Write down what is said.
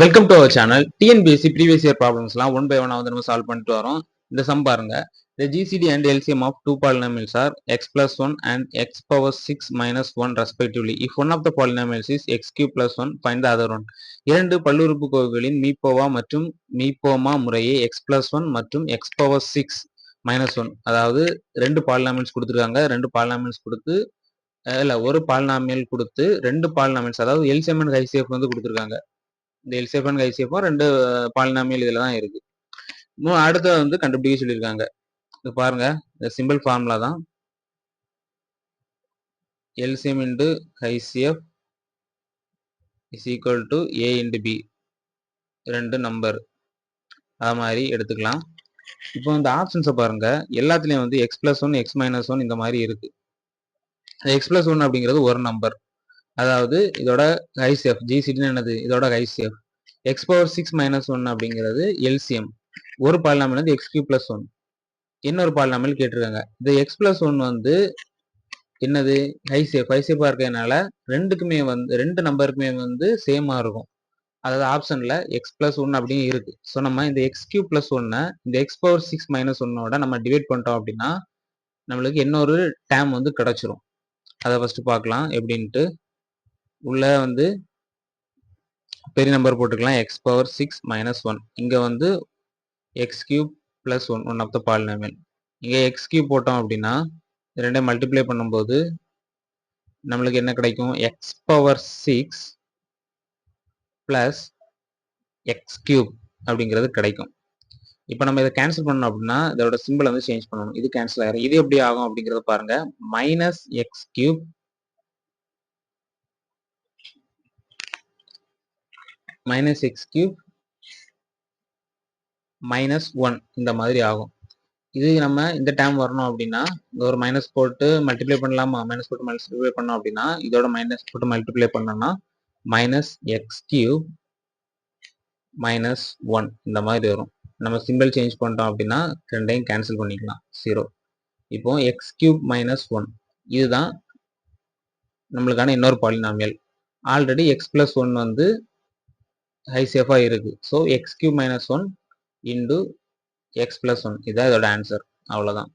Welcome to our channel TNPSC previous year ப்ராப்ளம்ஸ்லாம் one by one வந்து நம்ம solve பண்ணிட்டு வரோம். இந்த சம் பாருங்க. the GCD and LCM of two polynomials are x plus 1 and x power 6 minus 1 respectively. If one of the polynomials is x cube plus 1 find the other one. இரண்டு பல்லுறுப்புக்கோவைகளின் மீப்போவா மற்றும் மீப்போமா முறையே எக்ஸ் பிளஸ் ஒன் மற்றும் X power six minus one அதாவது ரெண்டு polynomials கொடுத்துருக்காங்க. ரெண்டு polynomials கொடுத்து இல்லை ஒரு பாலினாமியல் கொடுத்து ரெண்டு பாலினாமியல்ஸ் அதாவது எல்சிஎம் அண்ட் ஹைசிஎஃப் வந்து கொடுத்துருக்காங்க. இந்த எல்சிஎஃப் அண்ட் ரெண்டு பாலினாமியல் இதில் தான் இருக்குது இன்னும் அடுத்த வந்து கண்டுபிடிக்க சொல்லியிருக்காங்க. இது பாருங்க இந்த சிம்பிள் ஃபார்முலா தான். LCM into HCF is equal to A into B ரெண்டு நம்பர் அது மாதிரி எடுத்துக்கலாம். இப்போ இந்த ஆப்ஷன்ஸை பாருங்க. எல்லாத்துலேயும் வந்து X plus one X minus one இந்த மாதிரி இருக்கு. எக்ஸ் பிளஸ் ஒன் அப்படிங்கிறது ஒரு நம்பர் அதாவது இதோட ஹைசிஎஃப் ஜிசிடின்னு என்னது? இதோட HCF x power six minus one அப்படிங்கிறது எல்சிஎம் ஒரு பாலினாமல் வந்து எக்ஸ் கியூ பிளஸ் ஒன் இன்னொரு பாலினாமல் கேட்டிருக்காங்க. இந்த எக்ஸ் பிளஸ் ஒன் வந்து என்னது? ஐசிஎஃப் ஹைசிஎஃபாக இருக்கிறதுனால ரெண்டுக்குமே வந்து ரெண்டு நம்பருக்குமே வந்து சேமாக இருக்கும். அதாவது ஆப்ஷனில் எக்ஸ் பிளஸ் ஒன் அப்படின்னு இருக்குது ஸோ நம்ம இந்த எக்ஸ் கியூ பிளஸ் ஒன்னை இந்த எக்ஸ் பவர் சிக்ஸ் மைனஸ் ஒன்னோட நம்ம டிவைட் பண்ணிட்டோம் அப்படின்னா நம்மளுக்கு இன்னொரு டேம் வந்து கிடச்சிரும். அதை ஃபஸ்ட்டு பார்க்கலாம். எப்படின்ட்டு உள்ள வந்து பெரிய நம்பர் போட்டுக்கலாம். X power six minus one இங்கே வந்து X cube plus one one of the polynomial இங்கே எக்ஸ் கியூப் போட்டோம் அப்படின்னா ரெண்டையும் மல்டிப்ளை பண்ணும்போது நம்மளுக்கு என்ன கிடைக்கும்? X power six plus X cube அப்படிங்கிறது கிடைக்கும். இப்போ நம்ம இதை கேன்சல் பண்ணோம் அப்படின்னா இதோட சிம்பிள் வந்து சேஞ்ச் பண்ணணும். இது கேன்சல் ஆகிடும் இது எப்படி ஆகும் அப்படிங்கிறத பாருங்கள் minus X cube minus X cube minus one இந்த மாதிரி ஆகும். இது நம்ம இந்த டைம் வரணும் அப்படின்னா இந்த ஒரு மைனஸ் போட்டு மல்டிப்ளை பண்ணலாமா? மைனஸ் போட்டு மல்டிப்ளை பண்ணோம் அப்படின்னா இதோட மைனஸ் போட்டு மல்டிப்ளை பண்ணோம்னா minus X cube minus one இந்த மாதிரி வரும். நம்ம சிம்பிள் சேஞ்ச் பண்ணிட்டோம் அப்படின்னா ரெண்டையும் கேன்சல் பண்ணிக்கலாம். ஜீரோ இப்போ எக்ஸ் கியூப் மைனஸ் ஒன் இதுதான் நம்மளுக்கான இன்னொரு polynomial already X plus one வந்து ஹைசேஃபாக இருக்கு. So X cube minus one into X plus one இதான் இதோட ஆன்சர் அவ்வளோதான்